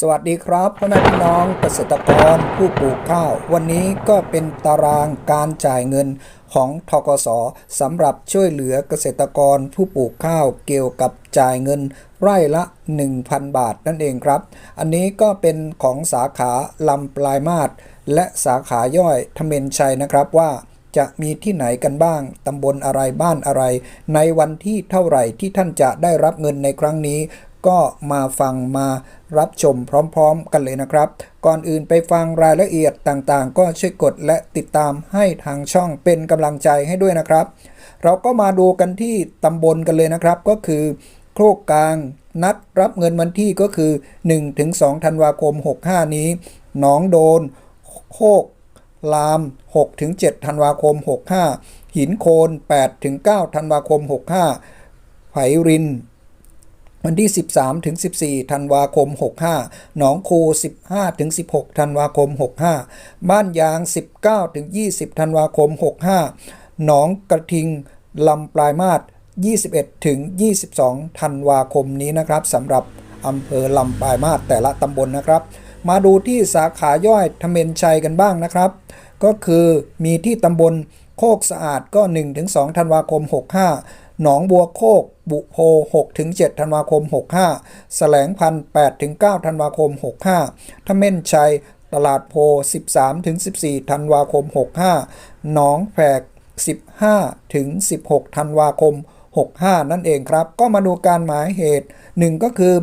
สวัสดีครับพ่อแม่พี่น้องเกษตรกรผู้ปลูกข้าว วันนี้ก็เป็นตารางการจ่ายเงินของทกสสำหรับช่วยเหลือเกษตรกรผู้ปลูกข้าวเกี่ยวกับจ่ายเงินไร่ละ 1,000 บาทนั่นเองครับ อันนี้ก็เป็นของสาขาลำปลายมาศและสาขาย่อยทเมนชัยนะครับว่าจะมีที่ไหนกันบ้าง ตำบลอะไรบ้านอะไร ในวันที่เท่าไหร่ที่ท่านจะได้รับเงินในครั้งนี้ ก็มาฟังมารับชมพร้อมๆกันเลยนะครับ ก่อนอื่นไปฟังรายละเอียดต่างๆ ก็ช่วยกดและติดตามให้ทางช่องเป็นกำลังใจให้ด้วยนะครับ เราก็มาดูกันที่ตำบลกันเลยนะครับ ก็คือ โครกกลางนัดรับเงินวันที่ก็คือ 1-2ธันวาคม 65 นี้หนองโดน โคกลาม 6-7ธันวาคม 65 หินโคน 8-9ธันวาคม 65 ไผ่ริน วันที่ 13ถึง14 ธันวาคม 65 หนองคู 15ถึง16 ธันวาคม 65 บ้านยาง 19ถึง20 ธันวาคม 65 หนองกระทิง ลำปลายมาศ21ถึง22 ธันวาคมนี้นะครับสำหรับอำเภอลำปลายมาศแต่ละตำบลนะครับ มาดูที่สาขาย่อยทเมนชัยกันบ้างนะครับ ก็คือมีที่ตำบล โคกสะอาดก็ 1-2 ธันวาคม 65 หนองบัวโคก บุโพ 6-7 ธันวาคม 65 แสลงพันธ์8-9 ธันวาคม 65ทเม่นชัย ตลาดโพ 13-14 ธันวาคม 65 หนองแฝก15-16 ธันวาคม 65 นั่นเองครับ ก็มาดูการหมายเหตุ 1 ก็คือ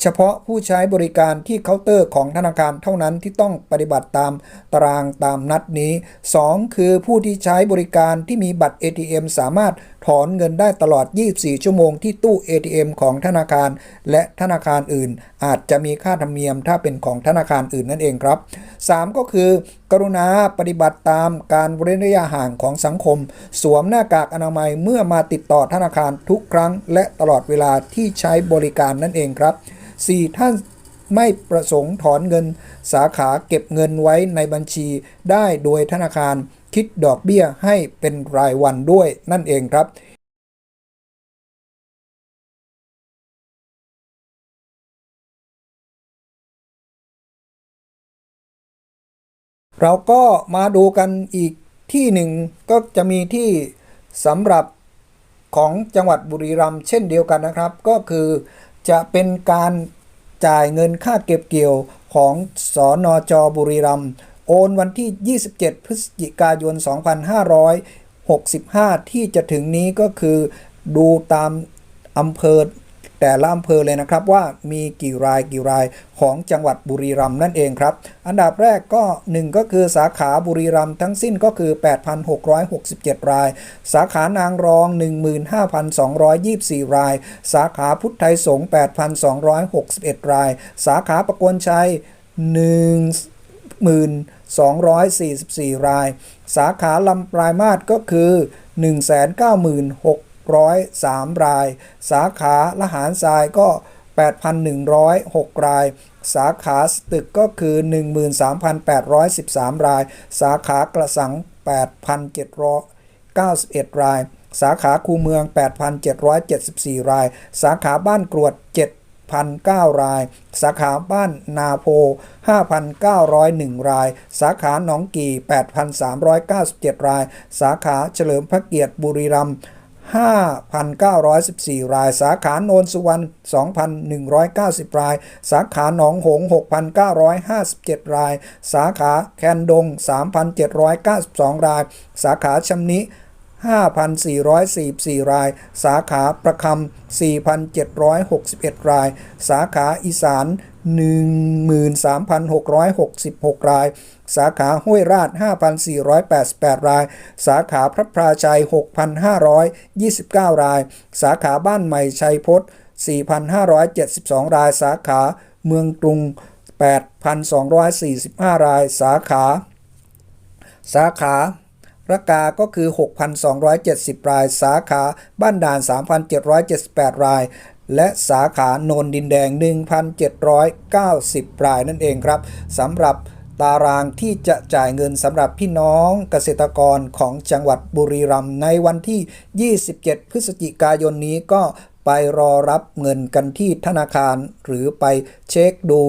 เฉพาะผู้ใช้บริการที่เคาน์เตอร์ของธนาคารเท่านั้นที่ต้องปฏิบัติตามตารางตามนัดนี้ 2. คือผู้ที่ใช้บริการที่มีบัตร ATM สามารถ ถอนเงินได้ตลอด 24 ชั่วโมงที่ตู้ ATM ของธนาคาร และธนาคารอื่น อาจจะมีค่าธรรมเนียมถ้าเป็นของธนาคารอื่นนั่นเองครับ 3. ก็คือกรุณาปฏิบัติตามการเว้นระยะห่างของสังคม สวมหน้ากากอนามัยเมื่อมาติดต่อธนาคารทุกครั้ง และตลอดเวลาที่ใช้บริการนั่นเองครับ 4. ท่านไม่ประสงค์ถอนเงิน สาขาเก็บเงินไว้ในบัญชีได้โดยธนาคาร คิดดอกเบี้ยให้เป็นรายวันด้วยนั่นเองครับเราก็มาดูกันอีกที่หนึ่งก็จะมีที่สำหรับของจังหวัดบุรีรัมย์เช่นเดียวกันนะครับ ก็คือจะเป็นการจ่ายเงินค่าเก็บเกี่ยวของสอนอจบุรีรัมย์ โอนวันที่ 27 พฤศจิกายน 2565 ที่จะถึงนี้ก็คือดูตามอำเภอแต่ละอำเภอเลยนะครับว่ามีกี่รายกี่รายของจังหวัดบุรีรัมย์นั่นเองครับ อันดับแรกก็ 1 ก็คือสาขาบุรีรัมย์ทั้งสิ้นก็คือ 8,667 ราย สาขานางรอง 15,224 ราย สาขาพุทธไทยสงฆ์8,261 ราย สาขาประกวนชัย1 0 0 0 244 ราย สาขาลำปลายมาศก็คือ 196 103 ราย สาขาละหารทรายก็ 8,106 ราย สาขาสตึกก็คือ 13,813 ราย สาขากระสัง 8,791 ราย สาขาคูเมือง 8,774 ราย สาขาบ้านกรวด 7 7,009 ราย สาขาบ้านนาโพ 5,901 ราย สาขาหนองกี่ 8,397 ราย สาขาเฉลิมพระเกียรติบุรีรัมย์5,914 ราย สาขาโนนสุวรรณ 2,190 ราย สาขาหนองหง 6,957 ราย สาขาแคนดง 3,792 ราย สาขาชำนิ 5,444 ราย สาขาประคำ 4,761 ราย สาขาอีสาน 13,666 ราย สาขาห้วยราช 5,488 ราย สาขาพระพราชัย 6,529 ราย สาขาบ้านใหม่ชัยพศ4,572 ราย สาขาเมืองกรุง 8,245 ราย สาขา สาขา ระกาก็คือ 6,270 ราย สาขาบ้านด่าน 3,778 ราย และสาขาโนนดินแดง 1,790 รายนั่นเองครับสำหรับตารางที่จะจ่ายเงินสำหรับพี่น้องเกษตรกรของจังหวัดบุรีรัมย์ในวันที่ 27 พฤศจิกายนนี้ก็ไปรอรับเงินกันที่ธนาคาร หรือไปเช็คดู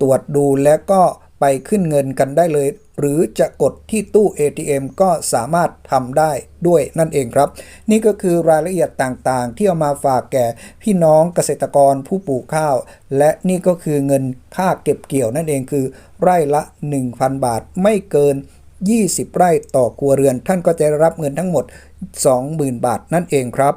ตรวจดูแล้วก็ไปขึ้นเงินกันได้เลย หรือจะกดที่ตู้ ATM ก็สามารถทำได้ด้วยนั่นเองครับ นี่ก็คือรายละเอียดต่างๆ ที่เอามาฝากแก่พี่น้องเกษตรกรผู้ปลูกข้าว และนี่ก็คือเงินค่าเก็บเกี่ยวนั่นเองคือ ไร่ละ 1,000 บาทไม่เกิน 20 ไร่ต่อครัวเรือน ท่านก็จะได้รับเงินทั้งหมด 20,000 บาทนั่นเองครับ